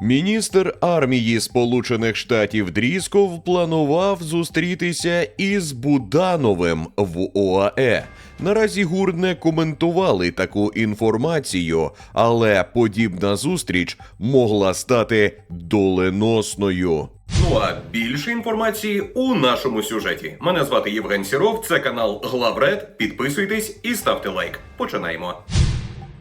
Міністр армії Сполучених Штатів Дрісков планував зустрітися із Будановим в ОАЕ. Наразі ГУР не коментували таку інформацію, але подібна зустріч могла стати доленосною. Ну а більше інформації у нашому сюжеті. Мене звати Євген Сіров, це канал Главред. Підписуйтесь і ставте лайк. Починаємо.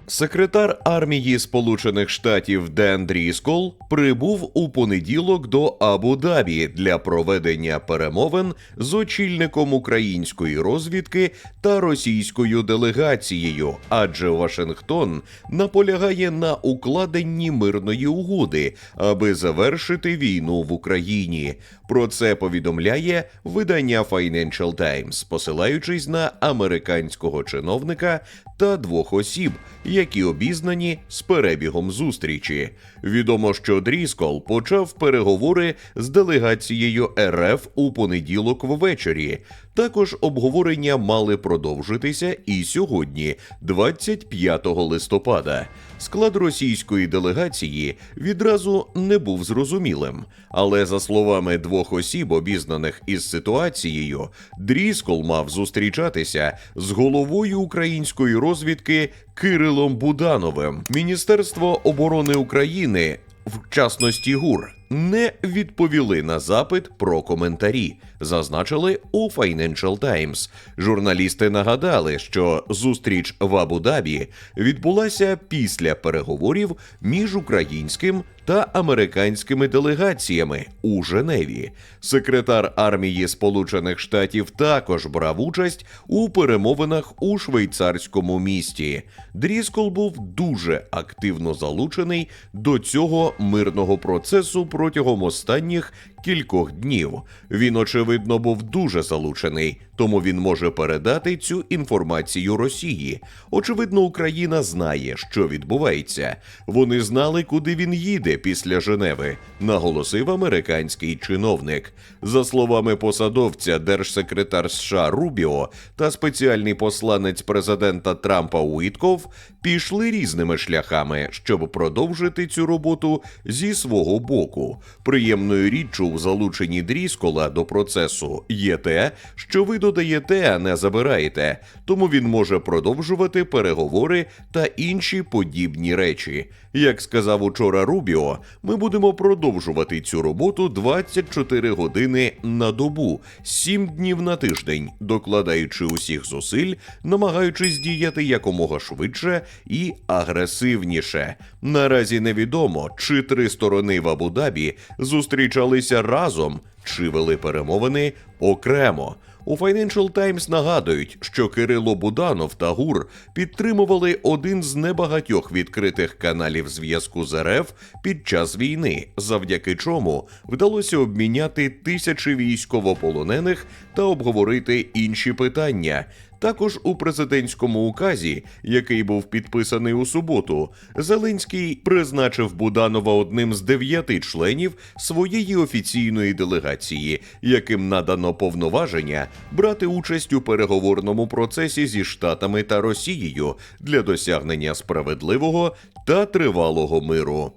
Секретар армії Сполучених Штатів Ден Дріскол прибув у понеділок до Абу-Дабі для проведення перемовин з очільником української розвідки та російською делегацією, адже Вашингтон наполягає на укладенні мирної угоди, аби завершити війну в Україні. Про це повідомляє видання Financial Times, посилаючись на американського чиновника та двох осіб, які обізнані з перебігом зустрічі. Відомо, що Дріскол почав переговори з делегацією РФ у понеділок ввечері. Також обговорення мали продовжитися і сьогодні, 25 листопада. Склад російської делегації відразу не був зрозумілим. Але за словами двох осіб, обізнаних із ситуацією, Дріскол мав зустрічатися з головою української розвідки Кирилом Будановим. Міністерство оборони України в частності ГУР не відповіли на запит про коментарі, зазначили у Financial Times. Журналісти нагадали, що зустріч в Абу-Дабі відбулася після переговорів між українським та американськими делегаціями у Женеві. Секретар армії Сполучених Штатів також брав участь у перемовинах у швейцарському місті. Дріскол був дуже активно залучений до цього мирного процесу протягом останніх кількох днів. Він, очевидно, був дуже залучений, тому він може передати цю інформацію Росії. Очевидно, Україна знає, що відбувається. Вони знали, куди він їде після Женеви, наголосив американський чиновник. За словами посадовця, держсекретар США Рубіо та спеціальний посланець президента Трампа Уітков пішли різними шляхами, щоб продовжити цю роботу зі свого боку. Приємною річчю у залученні Дріскола до процесу є те, що ви додаєте, а не забираєте, тому він може продовжувати переговори та інші подібні речі. Як сказав учора Рубіо, ми будемо продовжувати цю роботу 24 години на добу, 7 днів на тиждень, докладаючи усіх зусиль, намагаючись діяти якомога швидше і агресивніше. Наразі невідомо, чи три сторони в Абу-Дабі зустрічалися разом чи вели перемовини окремо. У Financial Times нагадують, що Кирило Буданов та ГУР підтримували один з небагатьох відкритих каналів зв'язку з РФ під час війни, завдяки чому вдалося обміняти тисячі військовополонених та обговорити інші питання. Також у президентському указі, який був підписаний у суботу, Зеленський призначив Буданова одним з дев'яти членів своєї офіційної делегації, яким надано повноваження брати участь у переговорному процесі зі Штатами та Росією для досягнення справедливого та тривалого миру.